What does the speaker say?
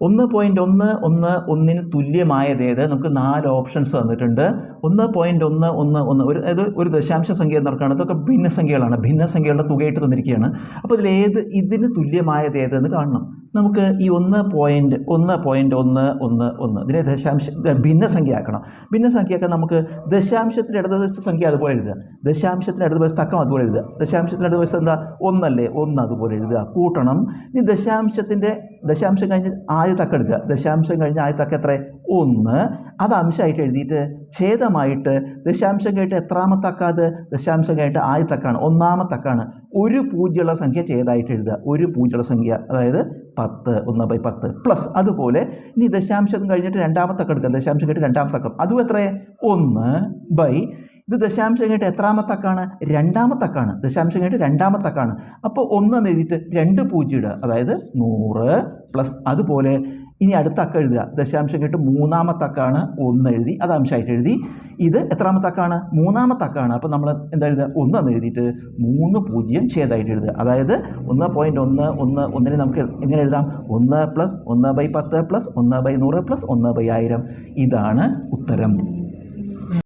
ഒന്ന് പോയിന്റ് ഒന്ന് ഒന്ന് ഒന്നിന് തുല്യമായതേത് നമുക്ക് നാല് ഓപ്ഷൻസ് തന്നിട്ടുണ്ട്. ഒന്ന് പോയിന്റ് ഒന്ന് ഒന്ന് ഒന്ന്. ഒരു അതായത് ഒരു ദശാംശ സംഖ്യ എന്നൊക്കെയാണ് ഇതൊക്കെ ഭിന്നസംഖ്യകളാണ്. ഭിന്നസംഖ്യകളുടെ തുകയായിട്ട് തന്നിരിക്കുകയാണ്. അപ്പോൾ ഇതിലേത് ഇതിന് തുല്യമായതേത് എന്ന് കാണണം. നമുക്ക് ഈ ഒന്ന് പോയിന്റ് ഒന്ന് പോയിന്റ് ഒന്ന് ഒന്ന് ഒന്ന്. ഇതിനെ ദശാംശ ഭിന്നസംഖ്യ ആക്കണം ഭിന്നസംഖ്യയൊക്കെ നമുക്ക് ദശാംശത്തിന്റെ ഇടതുവശത്തെ സംഖ്യ അതുപോലെ എഴുതുക. ദശാംശത്തിന്റെ ഇടതുവശത്ത് അക്കം അതുപോലെ എഴുതുക. ദശാംശത്തിന്റെ ഇടതുവശത്ത് എന്താ? ഒന്നല്ലേ? ഒന്ന് അതുപോലെ എഴുതുക. കൂട്ടണം. ഇനി ദശാംശത്തിന്റെ ദശാംശം കഴിഞ്ഞ് ആദ്യ തക്കം എടുക്കുക. ദശാംശം കഴിഞ്ഞ് ആദ്യ തക്കം എത്ര ഒന്ന്. അത് അംശമായിട്ട് എഴുതിയിട്ട് ഛേദമായിട്ട് ദശാംശം കഴിഞ്ഞിട്ട് എത്രാമത്തെ തക്കാത് ദശാംശം കഴിഞ്ഞിട്ട് ആദ്യ തക്കാണ്. ഒന്നാമത്തെ ഒരു പൂജ്യമുള്ള സംഖ്യ ഛേദമായിട്ട് എഴുതുക. ഒരു പൂജ്യമുള്ള സംഖ്യ. അതായത് പത്ത് ഒന്ന് ബൈ പത്ത്. പ്ലസ് അതുപോലെ ഇനി ദശാംശം കഴിഞ്ഞിട്ട് രണ്ടാമത്തെ അക്കം എടുക്കാം. ദശാംശം കഴിഞ്ഞിട്ട് രണ്ടാമത്തെ അക്കം അതും എത്രയേ? ഒന്ന് ബൈ ഇത് ദശാംശം കഴിഞ്ഞിട്ട് എത്രാമത്തക്കാണ് രണ്ടാമത്തക്കാണ് രണ്ടാമത്തെ ദശാംശം കഴിഞ്ഞിട്ട് രണ്ടാമത്തക്കാണ് അപ്പോൾ ഒന്ന് എഴുതിയിട്ട് രണ്ട് പൂജ്യം ഇടുക. അതായത് നൂറ് പ്ലസ് അതുപോലെ ഇനി അടുത്ത അക്ക എഴുതുക. ദശാംശം കഴിഞ്ഞിട്ട് മൂന്നാമത്തക്കാണ് ഒന്ന് എഴുതി അത് അംശമായിട്ട് എഴുതി. ഇത് എത്രാമത്തക്കാണ് മൂന്നാമത്തക്കാണ് അപ്പോൾ നമ്മൾ എന്താ എഴുതുക? ഒന്ന് എന്ന് എഴുതിയിട്ട് മൂന്ന് പൂജ്യം ഛേദമായിട്ട് എഴുതുക. അതായത് ഒന്ന് പോയിന്റ് ഒന്ന് ഒന്ന് ഒന്നിന് നമുക്ക് എങ്ങനെ എഴുതാം? ഒന്ന് പ്ലസ് ഒന്ന് ബൈ പത്ത് പ്ലസ് ഒന്ന് ബൈ നൂറ് പ്ലസ് ഒന്ന് ബൈ ആയിരം. ഇതാണ് ഉത്തരം.